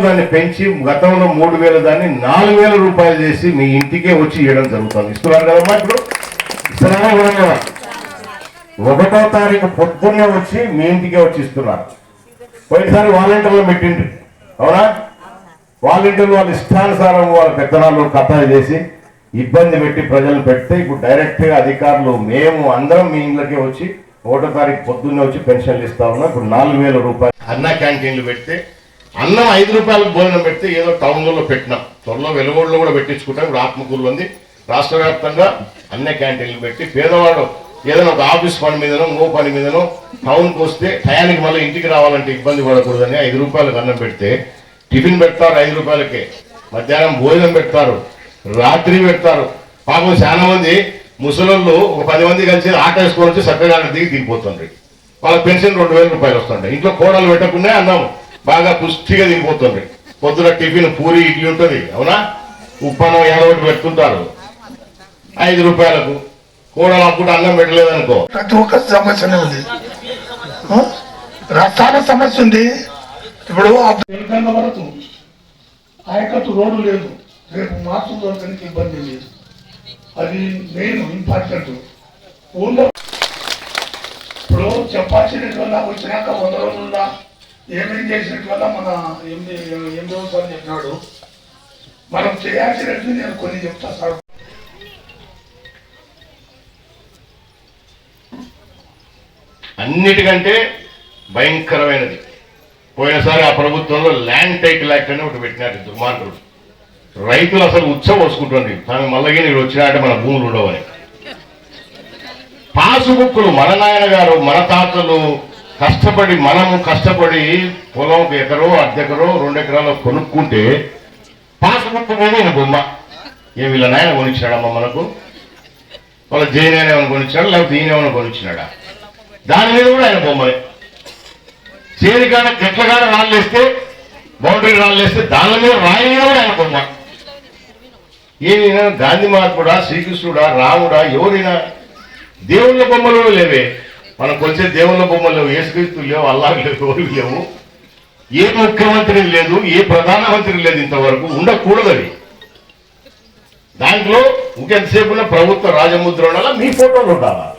దాన్ని పెంచి గతంలో మూడు వేల దాన్ని నాలుగు వేల రూపాయలు చేసి మీ ఇంటికే వచ్చి ఇవ్వడం జరుగుతుంది. ఇస్తున్నారు కదమ్మా ఇప్పుడు? ఇస్తున్నారా ఒకటో తారీఖు పొద్దున్నే వచ్చి మీ ఇంటికే వచ్చి ఇస్తున్నారు. పోయినసారి వాలంటీర్లు పెట్టిండ్రు. అవునా? వాలంటీర్లు వాళ్ళ ఇష్టానుసారం వాళ్ళ పెత్తనాలు కథాలు చేసి ఇబ్బంది పెట్టి ప్రజలు పెడితే ఇప్పుడు డైరెక్ట్గా అధికారులు మేము అందరం మీ ఇంట్లోకి వచ్చి ఒకటో తారీఖు పొద్దున్నే వచ్చి పెన్షన్లు ఇస్తా ఉన్నాం. ఇప్పుడు నాలుగు వేల రూపాయలు అన్న క్యాంటీన్లు పెడితే అన్నం ఐదు రూపాయలకు భోజనం పెడితే ఏదో టౌన్లలో పెట్టినాం. త్వరలో వెలుగోడులో కూడా పెట్టించుకుంటాం. ఇప్పుడు ఆత్మకూరులో ఉంది. రాష్ట్ర వ్యాప్తంగా అన్ని క్యాంటీన్లు పెట్టి పేదవాడు ఏదైనా ఒక ఆఫీస్ పని మీదనో ఇంకో పని మీదనో టౌన్కి వస్తే టయానికి మళ్ళీ ఇంటికి రావాలంటే ఇబ్బంది పడకూడదని ఐదు రూపాయలకు అన్నం పెడితే టిఫిన్ పెడతారు ఐదు రూపాయలకే. మధ్యాహ్నం భోజనం పెడతారు. రాత్రి పెడతారు. పాపం చాలా మంది ముసలోళ్ళు ఒక పది మంది కలిసి ఆట వేసుకొని వచ్చి చక్కగా దిగి దిగిపోతుండ్రి వాళ్ళ పెన్షన్ రెండు వేల రూపాయలు వస్తుంటాయి. ఇంట్లో కోడలు పెట్టకుండా అన్నాము. బాగా పుష్టిగా దిగిపోతుంది పొద్దున టిఫిన్ పూరి ఇడ్లీ ఉంటుంది. అవునా? ఉప్పన్నం ఏదో ఒకటి పెడుతుంటారు ఐదు రూపాయలకు. కూరలు అప్పుడు అన్నం పెట్టలేదు అనుకో ప్రతి ఒక్క సమస్యనే ఉంది. ఆ? రా- చాలా సమస్య ఉంది. ఇప్పుడు ఆ వరకు ఆయకట్టు రోడ్డు లేదు. రేపు మార్చు దొరకడానికి ఇబ్బంది లేదు. అది మెయిన్ ఇంపార్టెంట్ ఊళ్ళో ఇప్పుడు చెప్పాల్సినట్టు వల్ల వచ్చినాక వంద రోజుల్లో ఏమేం చేసినట్టు వల్ల మన ఎనిమిది ఎనిమిది రోజులు చెప్పినాడు. మనం చేయాల్సినట్టు నేను కొన్ని చెప్తా సార్. అన్నిటికంటే భయంకరమైనది. పోయినసారి ఆ ప్రభుత్వంలో ల్యాండ్ టైటిల్ యాక్ట్ అని ఒకటి పెట్టినారు దుర్మార్గుడు రైతులు అసలు ఉత్సవం వసుకుంటుంది తాను మళ్ళీ నీళ్ళు వచ్చినాయంటే మన భూములు ఉండవని. పాసుబుక్కులు మన నాయన గారు మన తాతలు కష్టపడి మనము కష్టపడి పొలం ఒక ఎకరో అర్ధెకరో రెండు ఎకరాలు కొనుక్కుంటే పాసుబుక్ మీద ఈయన బొమ్మ. ఏ వీళ్ళ నాయన కొనిచ్చాడమ్మా మనకు? వాళ్ళ జైన్ ఏమైనా కొనిచ్చాడా లేకపోతే ఈయన ఏమైనా కొనిచ్చినాడా? దాని మీద కూడా ఆయన బొమ్మలే. చేరికాడ గట్లగాడ రాళ్ళేస్తే బౌండరీ రాళ్ళేస్తే దాని మీద రాయి మీద కూడా ఆయన బొమ్మ. ఏదైనా గాంధీ మహాత్ముడా శ్రీకృష్ణుడా రాముడా ఎవరైనా దేవుళ్ళ బొమ్మలు లేవే. మనకు వచ్చే దేవుళ్ళ బొమ్మలు లేవు ఏసుక్రీస్తు లేవు అల్లాహ్ లేవు లేవు. ఏ ముఖ్యమంత్రి లేదు ఏ ప్రధానమంత్రి లేదు ఇంతవరకు ఉండకూడదు అది. దాంట్లో ఇంకెంతసేపు ఉన్న ప్రభుత్వ రాజముద్ర ఉండాలా? మీ ఫోటోలు ఉండాలా?